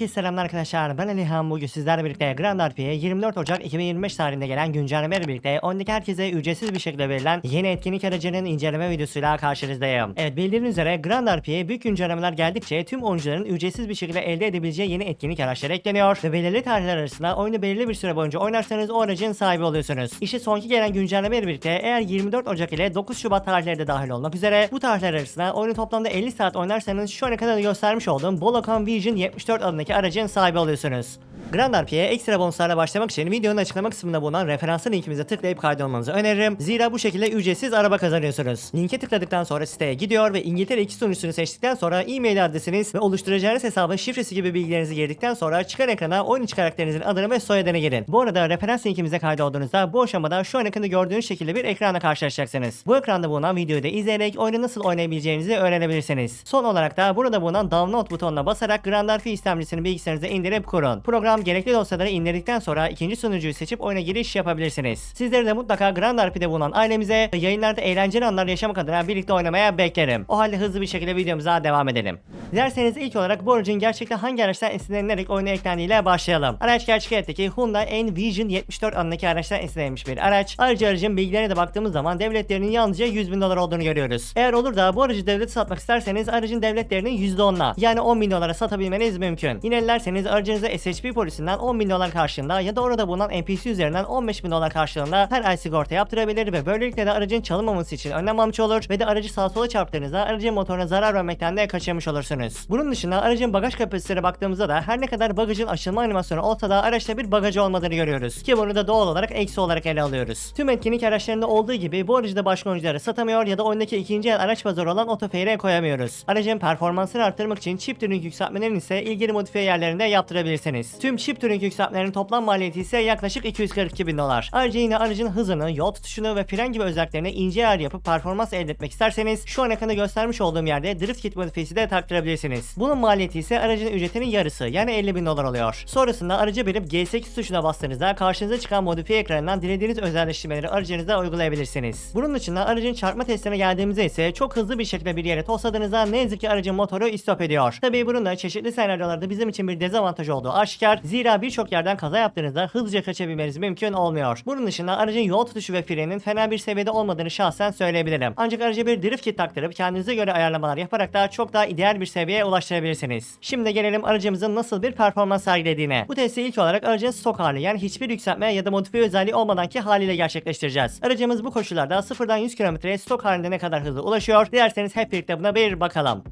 Herkese selamlar arkadaşlar. Ben Alihan. Bugün sizlerle birlikte Grand RP'ye 24 Ocak 2025 tarihinde gelen güncellemeyle birlikte oyundaki herkese ücretsiz bir şekilde verilen yeni etkinlik aracının inceleme videosuyla karşınızdayım. Evet bildiğiniz üzere Grand RP'ye büyük güncellemeler geldikçe tüm oyuncuların ücretsiz bir şekilde elde edebileceği yeni etkinlik araçları ekleniyor ve belirli tarihler arasında oyunu belirli bir süre boyunca oynarsanız o aracın sahibi oluyorsunuz. İşte sonki gelen güncellemeyle birlikte eğer 24 Ocak ile 9 Şubat tarihleri de dahil olmak üzere bu tarihler arasında oyunu toplamda 50 saat oynarsanız şu ana kadar göstermiş olduğum Bolocan Vision 74 adındaki aracın sahibi oluyorsunuz. Grand RP'ye ekstra bonuslarla başlamak için videonun açıklama kısmında bulunan referanslı linkimize tıklayıp kaydolmanızı öneririm. Zira bu şekilde ücretsiz araba kazanıyorsunuz. Linke tıkladıktan sonra siteye gidiyor ve İngiltere 2 sunucusunu seçtikten sonra e-mail adresiniz ve oluşturacağınız hesabın şifresi gibi bilgilerinizi girdikten sonra çıkan ekrana oyun içi karakterinizin adını ve soyadını girin. Bu arada referans linkimize kaydolduğunuzda bu aşamada şu an ekranda gördüğünüz şekilde bir ekranla karşılaşacaksınız. Bu ekranda bulunan videoyu da izleyerek oyunu nasıl oynayabileceğinizi öğrenebilirsiniz. Son olarak da burada bulunan download butonuna basarak Grand RP istemcisini bilgisayarınıza indirip kurun. Program gerekli dosyaları indirdikten sonra ikinci sunucuyu seçip oyuna giriş yapabilirsiniz. Sizleri de mutlaka Grand RP'de bulunan ailemize yayınlarda eğlenceli anlar yaşamak adına birlikte oynamaya beklerim. O halde hızlı bir şekilde videomuza devam edelim. Dilerseniz ilk olarak bu aracın gerçekten hangi araçtan esinlenilerek oyuna eklendiğiyle başlayalım. Araç gerçek hayattaki Hyundai Envision 74 adındaki araçtan esinlenmiş bir araç. Ayrıca aracın bilgilerine de baktığımız zaman devletlerinin yalnızca 100 bin dolar olduğunu görüyoruz. Eğer olur da bu aracı devlete satmak isterseniz aracın devletlerinin %10'la yani 10 bin dolara satabilmeniz mümkün. Yinelerseniz aracınıza SHP polisinden 10 bin dolar karşılığında ya da orada bulunan NPC üzerinden 15 bin dolar karşılığında her ay sigorta yaptırabilir ve böylelikle de aracın çalınmaması için önlem almış olur ve de aracı sağa sola çarptığınızda aracın motoruna zarar vermekten de kaçırmış olursunuz. Bunun dışında aracın bagaj kapasitesine baktığımızda da her ne kadar bagajın açılma animasyonu olsa da araçta bir bagajı olmadığını görüyoruz. Ki bunu da doğal olarak eksi olarak ele alıyoruz. Tüm etkinlik araçlarında olduğu gibi bu aracı da başka oyunculara satamıyor ya da oyundaki ikinci el araç pazarı olan otofeyre koyamıyoruz. Aracın performansını arttırmak için chip tuning yükseltmelerini ise ilgili modifiye yerlerinde yaptırabilirsiniz. Tüm chip tuning yükseltmelerinin toplam maliyeti ise yaklaşık 242 bin dolar. Ayrıca yine aracın hızını, yol tutuşunu ve fren gibi özelliklerine ince ayar yapıp performans elde etmek isterseniz şu an ekranda göstermiş olduğum yerde drift kit modifiyesi de taktırabilirsiniz. Bunun maliyeti ise aracın ücretinin yarısı yani 50 bin dolar oluyor. Sonrasında aracı verip G8 tuşuna bastığınızda karşınıza çıkan modifiye ekranından dilediğiniz özelleştirmeleri aracınıza uygulayabilirsiniz. Bunun dışında aracın çarpma testine geldiğimizde ise çok hızlı bir şekilde bir yere tosladığınızda ne yazık ki aracın motoru istop ediyor. Tabii bunun da çeşitli senaryolarda bizim için bir dezavantaj olduğu aşikar. Zira birçok yerden kaza yaptığınızda hızlıca kaçabilmeniz mümkün olmuyor. Bunun dışında aracın yol tutuşu ve frenin fena bir seviyede olmadığını şahsen söyleyebilirim. Ancak araca bir drift kit taktırıp kendinize göre ayarlamalar yaparak da çok daha ideal bir seviyeye ulaştırabilirsiniz. Şimdi gelelim aracımızın nasıl bir performans sergilediğine. Bu testi ilk olarak aracın stok hali yani hiçbir yükseltme ya da modifiye özelliği olmadanki haliyle gerçekleştireceğiz. Aracımız bu koşullarda sıfırdan 100 km'ye stok halinde ne kadar hızlı ulaşıyor? Dilerseniz hep birlikte buna bir bakalım.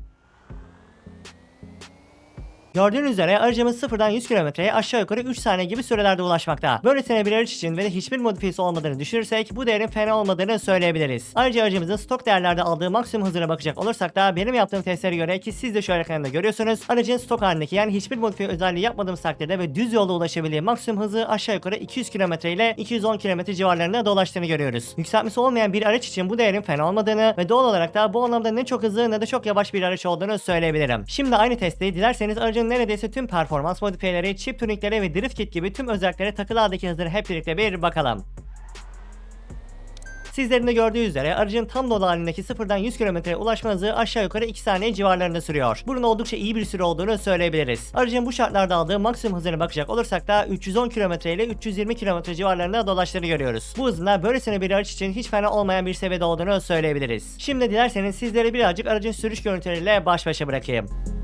Gördüğünüz üzere aracımız sıfırdan 100 kilometreye aşağı yukarı 3 saniye gibi sürelerde ulaşmakta. Böylesine bir araç için ve de hiçbir modifiyesi olmadığını düşünürsek bu değerin fena olmadığını söyleyebiliriz. Ayrıca aracımızın stok değerlerde aldığı maksimum hızına bakacak olursak da benim yaptığım testlere göre ki siz de şu ekranında görüyorsunuz aracın stok halindeki yani hiçbir modifiye özelliği yapmadığımız takdirde ve düz yolda ulaşabildiği maksimum hızı aşağı yukarı 200 km ile 210 km civarlarında dolaştığını görüyoruz. Yükseltmesi olmayan bir araç için bu değerin fena olmadığını ve doğal olarak da bu anlamda ne çok hızlı ne de çok yavaş bir araç olduğunu söyleyebilirim. Şimdi aynı testi dilerseniz aracın neredeyse tüm performans modifiyeleri, chip tunikleri ve drift kit gibi tüm özelliklere takılı haldeki hızları hep birlikte bir bakalım. Sizlerin de gördüğü üzere aracın tam dolu halindeki sıfırdan 100 km'ye ulaşma hızı aşağı yukarı 2 saniye civarlarında sürüyor. Bunun oldukça iyi bir süre olduğunu söyleyebiliriz. Aracın bu şartlarda aldığı maksimum hızına bakacak olursak da 310 km ile 320 km civarlarında dolaştığını görüyoruz. Bu hızında böylesine bir araç için hiç fena olmayan bir seviyede olduğunu söyleyebiliriz. Şimdi dilerseniz sizlere birazcık aracın sürüş görüntüleriyle baş başa bırakayım.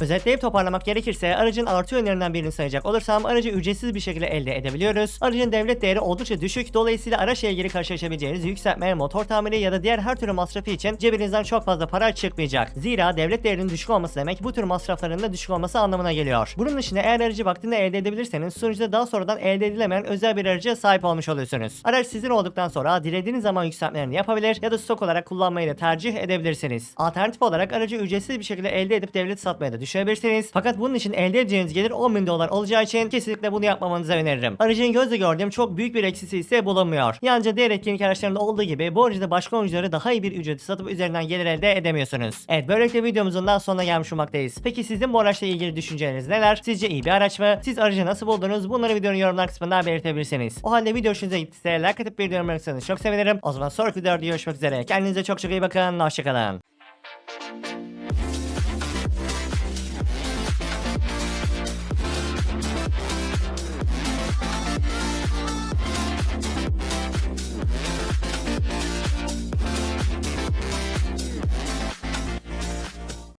Özetleyip toparlamak gerekirse aracın artı yönlerinden birini sayacak olursam aracı ücretsiz bir şekilde elde edebiliyoruz. Aracın devlet değeri oldukça düşük dolayısıyla araçla ilgili karşılaşabileceğiniz yükseltme, motor tamiri ya da diğer her türlü masrafı için cebinizden çok fazla para çıkmayacak. Zira devlet değerinin düşük olması demek bu tür masrafların da düşük olması anlamına geliyor. Bunun dışında eğer aracı vaktinde elde edebilirseniz sunucuda daha sonradan elde edilemeyen özel bir aracı sahip olmuş oluyorsunuz. Araç sizin olduktan sonra dilediğiniz zaman yükseltmelerini yapabilir ya da stok olarak kullanmayı da tercih edebilirsiniz. Alternatif olarak aracı ücretsiz bir şekilde elde edip devlet satmaya da düşünebilirsiniz. Fakat bunun için elde edeceğiniz gelir 10 bin dolar olacağı için kesinlikle bunu yapmamanızı öneririm. Aracın gözle gördüğüm çok büyük bir eksisi ise bulunmuyor. Yalnızca diğer etkinlik araçlarında olduğu gibi bu aracı başka oyuncuları daha iyi bir ücreti satıp üzerinden gelir elde edemiyorsunuz. Evet böylelikle videomuzun daha sonuna gelmiş olmaktayız. Peki sizin bu araçla ilgili düşünceleriniz neler? Sizce iyi bir araç mı? Siz aracı nasıl buldunuz? Bunları videonun yorumlar kısmında belirtebilirsiniz. O halde video hoşunuza gittiyse like atıp bir yorum bırakırsanız çok sevinirim. O zaman sonraki videoda görüşmek üzere. Kendinize çok çok iyi bakın. Hoşçakalın.